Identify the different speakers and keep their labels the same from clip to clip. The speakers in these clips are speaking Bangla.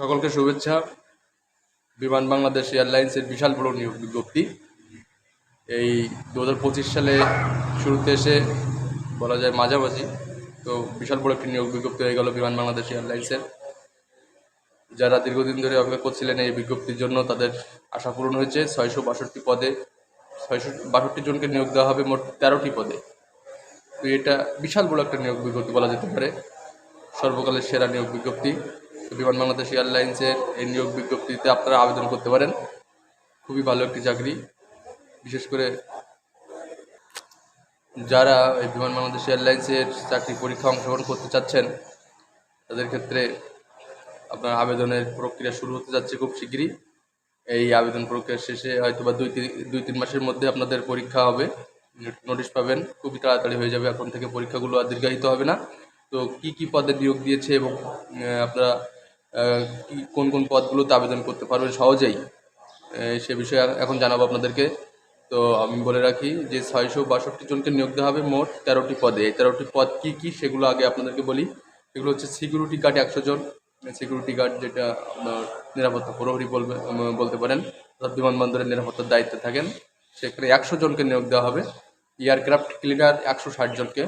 Speaker 1: সকলকে শুভেচ্ছা। বিমান বাংলাদেশ এয়ারলাইন্সের বিশাল বড় নিয়োগ বিজ্ঞপ্তি। এই দু হাজার পঁচিশ সালে শুরুতে এসে বলা যায় মাঝামাঝি, তো বিশাল বড় একটি নিয়োগ বিজ্ঞপ্তি হয়ে গেল বিমান বাংলাদেশ এয়ারলাইন্সের। যারা দীর্ঘদিন ধরে অপেক্ষা করছিলেন এই বিজ্ঞপ্তির জন্য তাদের আশা পূরণ হয়েছে, ছয়শো বাষট্টি পদে, ছয়শো বাষট্টি জনকে নিয়োগ দেওয়া হবে মোট তেরোটি পদে। তো এটা বিশাল বড় একটা নিয়োগ বিজ্ঞপ্তি বলা যেতে পারে। সর্বকালের সেরা নিয়োগ বিজ্ঞপ্তি। বিমান বাংলাদেশ এয়ারলাইন্সের এই নিয়োগ বিজ্ঞপ্তিতে আপনারা আবেদন করতে পারেন। খুবই ভালো একটি চাকরি। বিশেষ করে যারা এই বিমান বাংলাদেশ এয়ারলাইন্সের চাকরি পরীক্ষা অংশগ্রহণ করতে চাচ্ছেন, তাদের ক্ষেত্রে আপনার আবেদনের প্রক্রিয়া শুরু হতে যাচ্ছে খুব শীঘ্রই এই আবেদন প্রক্রিয়া শেষে হয়তো বা দুই তিন দুই তিন মাসের মধ্যে আপনাদের পরীক্ষা হবে। নোটিশ পাবেন। খুবই তাড়াতাড়ি হয়ে যাবে। এখন থেকে পরীক্ষাগুলো আর দীর্ঘায়িত হবে না। তো কি কি পদে নিয়োগ দিয়েছে এবং আপনারা কি, কোন কোন পদগুলোতে আবেদন করতে পারবেন সহজেই? সে বিষয়ে এখন জানাব আপনাদেরকে। তো আমি বলে রাখি যে ছয়শো বাষট্টি জনকে নিয়োগ দেওয়া হবে মোট তেরোটি পদে। এই তেরোটি পদ কি কি সেগুলো আগে আপনাদেরকে বলি। সেগুলো হচ্ছে সিকিউরিটি গার্ড একশো জন। সিকিউরিটি গার্ড যেটা আপনার নিরাপত্তা প্রহরী বলবে বলতে পারেন, অর্থাৎ বিমানবন্দরের নিরাপত্তার দায়িত্বে থাকেন সেখানে একশো জনকে নিয়োগ দেওয়া হবে। এয়ারক্রাফট ক্লিনার একশো ষাট জনকে।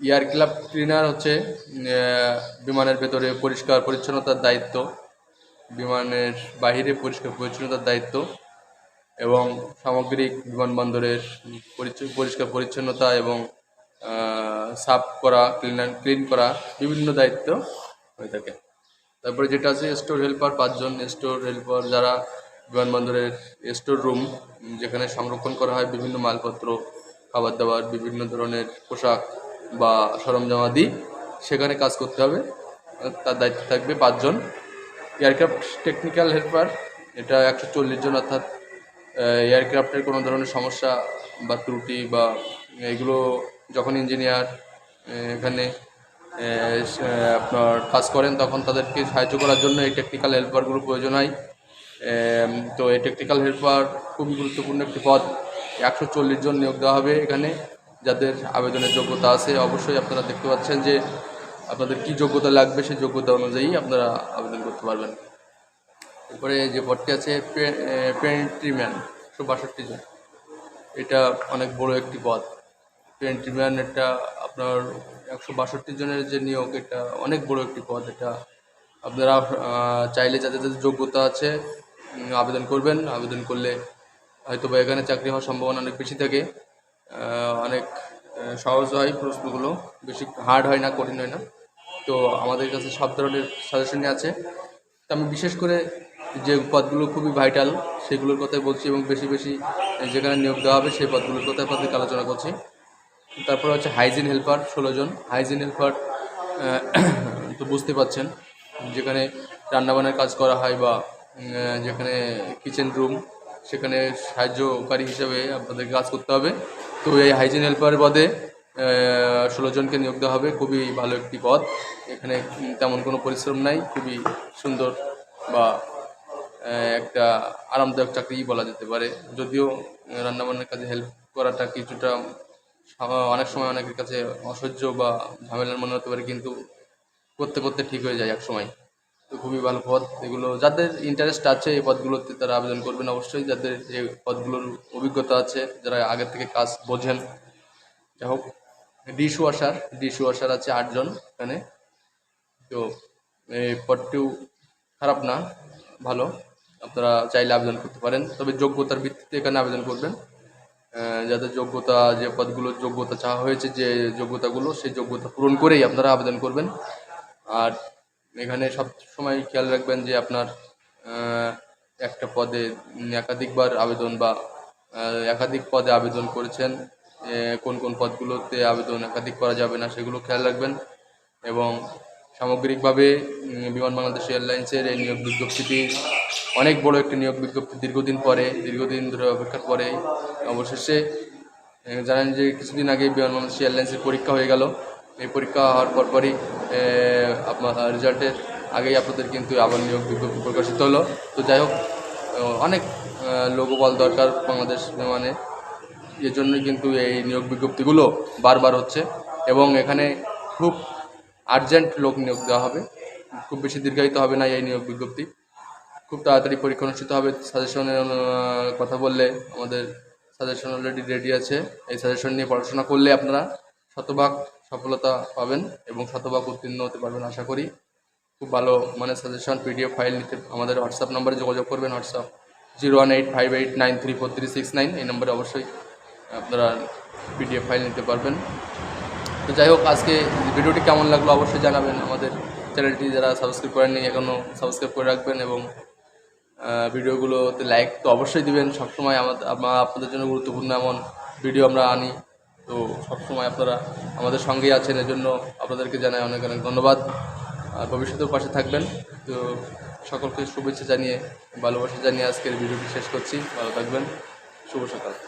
Speaker 1: এয়ারক্রাফট ক্লিনার হচ্ছে বিমানের ভেতরে পরিষ্কার পরিচ্ছন্নতার দায়িত্ব, বিমানের বাহিরে পরিষ্কার পরিচ্ছন্নতার দায়িত্ব এবং সামগ্রিক বিমানবন্দরের পরিষ্কার পরিচ্ছন্নতা এবং সাফ করা, ক্লিনার, ক্লিন করা বিভিন্ন দায়িত্ব হয়ে থাকে। তারপরে যেটা আছে, স্টোর হেল্পার, পাঁচজন স্টোর হেল্পার যারা বিমানবন্দরের স্টোর রুম যেখানে সংরক্ষণ করা হয় বিভিন্ন মালপত্র খাবার দাবার বিভিন্ন ধরনের পোশাক বা সরঞ্জামাদি সেখানে কাজ করতে হবে। তার দায়িত্ব থাকবে পাঁচজন। এয়ারক্রাফট টেকনিক্যাল হেল্পার, এটা একশো চল্লিশ জন অর্থাৎ এয়ারক্রাফটের কোনো ধরনের সমস্যা বা ত্রুটি বা এগুলো যখন ইঞ্জিনিয়ার এখানে আপনার কাজ করেন তখন তাদেরকে সাহায্য করার জন্য এই টেকনিক্যাল হেল্পারগুলো প্রয়োজন হয়। তো এই টেকনিক্যাল হেল্পার খুবই গুরুত্বপূর্ণ একটি পদ। একশো চল্লিশ জন নিয়োগ দেওয়া হবে এখানে। যাদের আবেদনের যোগ্যতা আছে, অবশ্যই আপনারা দেখতে পাচ্ছেন যে আপনাদের কি যোগ্যতা লাগবে সেই যোগ্যতা অনুযায়ী আপনারা আবেদন করতে পারবেন। এরপরে যে পদটি আছে পেন্ট্রিম্যান একশো বাষট্টি জন। এটা অনেক বড় একটি পদ। পেন্ট্রিম্যান এটা আপনার একশো বাষট্টি জনের যে নিয়োগ, এটা অনেক বড় একটি পদ। এটা আপনারা চাইলে যাদের যাদের যোগ্যতা আছে আবেদন করবেন। আবেদন করলে হয়তো বা এখানে চাকরি হওয়ার সম্ভাবনা অনেক বেশি থাকে। অনেক সহজ হয় প্রশ্নগুলো। বেশি হার্ড হয় না, কঠিন হয় না। তো আমাদের কাছে সব ধরনের সাজেশনই আছে। তো আমি বিশেষ করে যে পদগুলো খুবই ভাইটাল সেগুলোর কথাই বলছি এবং বেশি বেশি যেখানে নিয়োগ দেওয়া হবে সেই পদগুলোর কথা আপনাদেরকে আলোচনা করছি। তারপর হচ্ছে হাইজিন হেল্পার ষোলো জন। হাইজিন হেল্পার তো বুঝতে পাচ্ছেন যেখানে রান্নাবান্নার কাজ করা হয় বা যেখানে কিচেন রুম সেখানে সাহায্যকারী হিসেবে আপনাদেরকে কাজ করতে হবে। তো এই হাইজিন হেল্পার পদে ষোলো জনকে নিয়োগ দেওয়া হবে। খুবই ভালো একটি পদ। এখানে তেমন কোনো পরিশ্রম নাই। খুবই সুন্দর বা একটা আরামদায়ক চাকরি বলা যেতে পারে। যদিও রান্নাবান্নার কাজে হেল্প করাটা কিছুটা অনেক সময় অনেকের কাছে অসহ্য বা ঝামেলার মনে হতে পারে, কিন্তু করতে করতে ঠিক হয়ে যায় এক সময়। তো খুবই ভালো পদ এগুলো যাদের ইন্টারেস্ট আছে এই পদগুলোতে তারা আবেদন করবেন অবশ্যই। যাদের এই পদগুলোর অভিজ্ঞতা আছে, যারা আগের থেকে কাজ বোঝেন। যাই হোক ডিশ ওয়াশার ডিশ ওয়াশার আছে আটজন এখানে। তো এই পদটিও খারাপ না, ভালো। আপনারা চাইলে আবেদন করতে পারেন। তবে যোগ্যতার ভিত্তিতে এখানে আবেদন করবেন। যাদের যোগ্যতা, যে পদগুলোর যোগ্যতা চাওয়া হয়েছে, যে যোগ্যতাগুলো, সেই যোগ্যতা পূরণ করেই আপনারা আবেদন করবেন। আর এখানে সব সময় খেয়াল রাখবেন যে আপনার একটা পদে একাধিকবার আবেদন বা একাধিক পদে আবেদন করেছেন কোন কোন পদগুলোতে আবেদন একাধিক করা যাবে না সেগুলো খেয়াল রাখবেন এবং সামগ্রিকভাবে বিমান বাংলাদেশ এয়ারলাইন্সের এই নিয়োগ বিজ্ঞপ্তিটি অনেক বড় একটি নিয়োগ বিজ্ঞপ্তি। দীর্ঘদিন পরে, দীর্ঘদিন ধরে অপেক্ষার পরে অবশেষে জানেন যে কিছুদিন আগে বিমান বাংলাদেশ এয়ারলাইন্সের পরীক্ষা হয়ে গেল। এই পরীক্ষা হওয়ার পরপরই আপনার রেজাল্টের আগেই আপনাদের কিন্তু আবার নিয়োগ বিজ্ঞপ্তি প্রকাশিত হলো। তো যাই হোক অনেক লোকবল দরকার বাংলাদেশ মানে এর জন্যই কিন্তু এই নিয়োগ বিজ্ঞপ্তিগুলো বারবার হচ্ছে এবং এখানে খুব আর্জেন্ট লোক নিয়োগ দেওয়া হবে। খুব বেশি দীর্ঘায়িত হবে না এই নিয়োগ বিজ্ঞপ্তি। খুব তাড়াতাড়ি পরীক্ষা অনুষ্ঠিত হবে। সাজেশনের কথা বললে আমাদের সাজেশন অলরেডি রেডি আছে। এই সাজেশন নিয়ে পড়াশোনা করলে আপনারা শতভাগ সফলতা পাবেন এবং শতভাগ উত্তীর্ণ হতে পারবেন আশা করি। খুব ভালো মানে সাজেশন পিডিএফ ফাইল নিতে আমাদের হোয়াটসঅ্যাপ নম্বরে যোগাযোগ করবেন WhatsApp zero one eight five eight nine three four three six nine এই নম্বরে অবশ্যই আপনারা পিডিএফ ফাইল নিতে পারবেন। তো যাই হোক, আজকে ভিডিওটি কেমন লাগল অবশ্যই জানাবেন। আমাদের চ্যানেলটি যারা সাবস্ক্রাইব করেননি এখনও সাবস্ক্রাইব করে রাখবেন এবং ভিডিওগুলোতে লাইক তো অবশ্যই দিবেন। সবসময় আমাদের আমা- আপনাদের জন্য গুরুত্বপূর্ণ এমন ভিডিও আমরা আনি। তো সবসময় আপনারা আমাদের সঙ্গেই আছেন, এজন্য আপনাদেরকে জানাই অনেক অনেক ধন্যবাদ। আর ভবিষ্যতেও পাশে থাকবেন। তো সকলকে শুভেচ্ছা জানিয়ে, ভালোবাসা জানিয়ে আজকের ভিডিওটি শেষ করছি। ভালো থাকবেন। শুভ সকাল।